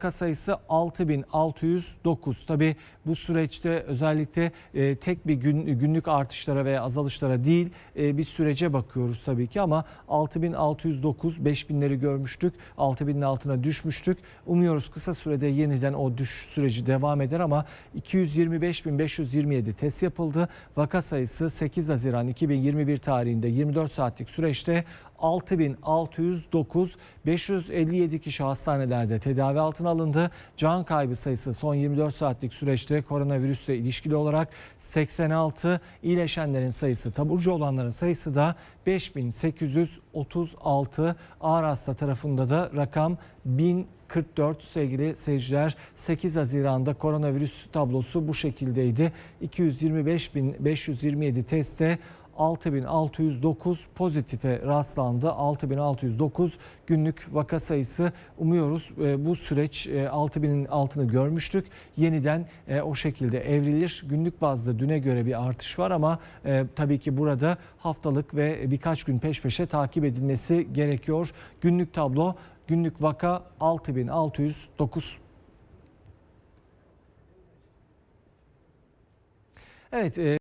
Vaka sayısı 6609. Tabi bu süreçte özellikle e, tek bir gün, günlük artışlara veya azalışlara değil e, bir sürece bakıyoruz tabii ki ama 6609 5000'leri görmüştük. 6000'in altına düşmüştük. Umuyoruz kısa sürede yeniden o düşüş süreci devam eder ama 225.527 test yapıldı. Vaka sayısı 8 Haziran 2021 tarihinde 24 saatlik süreçte 6609 557 kişi hastanelerde tedavi altına alındı. Can kaybı sayısı son 24 saatlik süreçte koronavirüsle ilişkili olarak 86 iyileşenlerin sayısı taburcu olanların sayısı da 5836 ağır hasta tarafında da rakam 1044 sevgili seyirciler 8 Haziran'da koronavirüs tablosu bu şekildeydi. 225.527 testte 6609 pozitife rastlandı. 6609 günlük vaka sayısı. Umuyoruz e, bu süreç e, 6000'in altını görmüştük. Yeniden e, o şekilde evrilir. Günlük bazda düne göre bir artış var ama e, tabii ki burada haftalık ve birkaç gün peş peşe takip edilmesi gerekiyor. Günlük tablo günlük vaka 6609. Evet. e,